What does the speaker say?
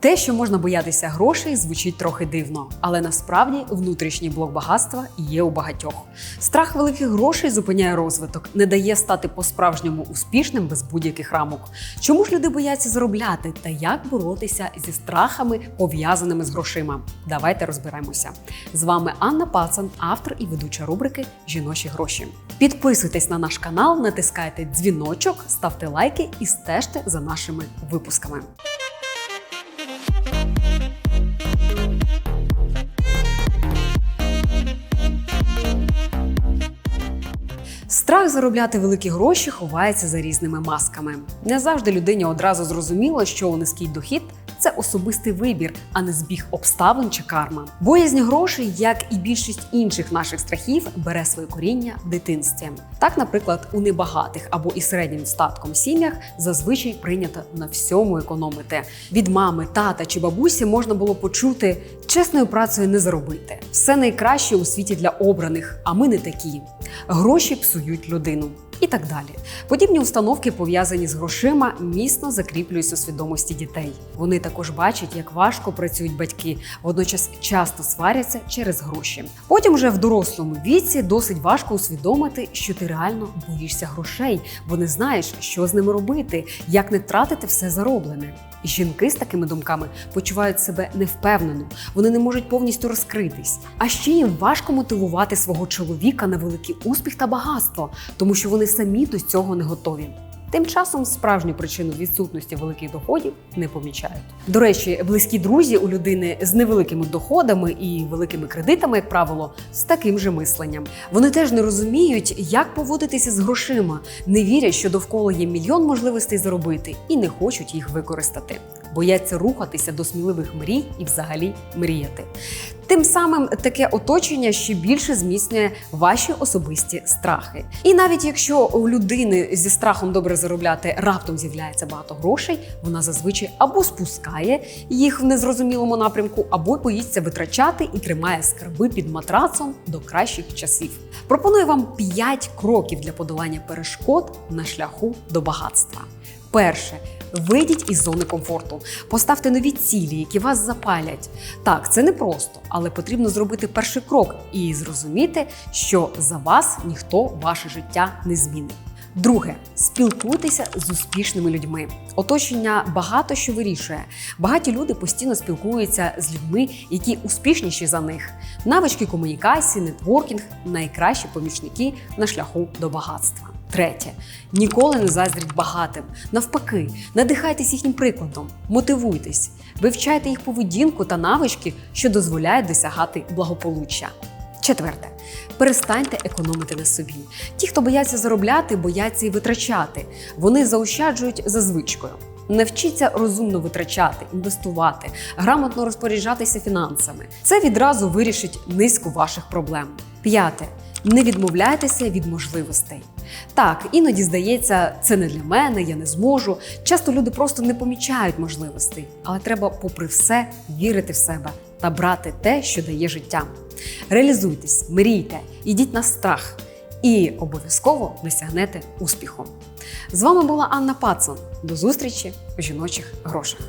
Те, що можна боятися грошей, звучить трохи дивно, але насправді внутрішній блок багатства є у багатьох. Страх великих грошей зупиняє розвиток, не дає стати по-справжньому успішним без будь-яких рамок. Чому ж люди бояться заробляти та як боротися зі страхами, пов'язаними з грошима? Давайте розберемося. З вами Анна Пацан, автор і ведуча рубрики Жіночі гроші. Підписуйтесь на наш канал, натискайте дзвіночок, ставте лайки і стежте за нашими випусками. Страх заробляти великі гроші ховається за різними масками. Не завжди людині одразу зрозуміло, що низький дохід це особистий вибір, а не збіг обставин чи карма. Боязнь грошей, як і більшість інших наших страхів, бере своє коріння в дитинстві. Так, наприклад, у небагатих або і середнім статком сім'ях зазвичай прийнято на всьому економити. Від мами, тата чи бабусі можна було почути чесною працею не заробити. Все найкраще у світі для обраних, а ми не такі. Гроші псують людину. І так далі. Подібні установки, пов'язані з грошима, міцно закріплюються у свідомості дітей. Вони також бачать, як важко працюють батьки, водночас часто сваряться через гроші. Потім, вже в дорослому віці, досить важко усвідомити, що ти реально боїшся грошей, бо не знаєш, що з ними робити, як не тратити все зароблене. Жінки з такими думками почувають себе невпевнено, вони не можуть повністю розкритись. А ще їм важко мотивувати свого чоловіка на великий успіх та багатство, тому що вони самі до цього не готові. Тим часом справжню причину відсутності великих доходів не помічають. До речі, близькі друзі у людини з невеликими доходами і великими кредитами, як правило, з таким же мисленням. Вони теж не розуміють, як поводитися з грошима, не вірять, що довкола є мільйон можливостей заробити і не хочуть їх використати. Бояться рухатися до сміливих мрій і взагалі мріяти. Тим самим таке оточення ще більше зміцнює ваші особисті страхи. І навіть якщо у людини зі страхом добре заробляти раптом з'являється багато грошей, вона зазвичай або спускає їх в незрозумілому напрямку, або боїться витрачати і тримає скарби під матрацом до кращих часів. Пропоную вам 5 кроків для подолання перешкод на шляху до багатства. Перше. Вийдіть із зони комфорту, поставте нові цілі, які вас запалять. Так, це не просто, але потрібно зробити перший крок і зрозуміти, що за вас ніхто ваше життя не змінить. Друге, спілкуйтеся з успішними людьми. Оточення багато що вирішує. Багаті люди постійно спілкуються з людьми, які успішніші за них. Навички комунікації, нетворкінг найкращі помічники на шляху до багатства. Третє, ніколи не заздріть багатим. Навпаки, надихайтесь їхнім прикладом, мотивуйтесь, вивчайте їх поведінку та навички, що дозволяють досягати благополуччя. Четверте, перестаньте економити на собі. Ті, хто бояться заробляти, бояться і витрачати. Вони заощаджують за звичкою. Навчіться розумно витрачати, інвестувати, грамотно розпоряджатися фінансами. Це відразу вирішить низку ваших проблем. П'яте. Не відмовляйтеся від можливостей. Так, іноді здається, це не для мене, я не зможу. Часто люди просто не помічають можливостей, але треба, попри все, вірити в себе та брати те, що дає життя. Реалізуйтесь, мрійте, ідіть на страх і обов'язково досягнете успіху. З вами була Анна Пацан. До зустрічі у жіночих грошах.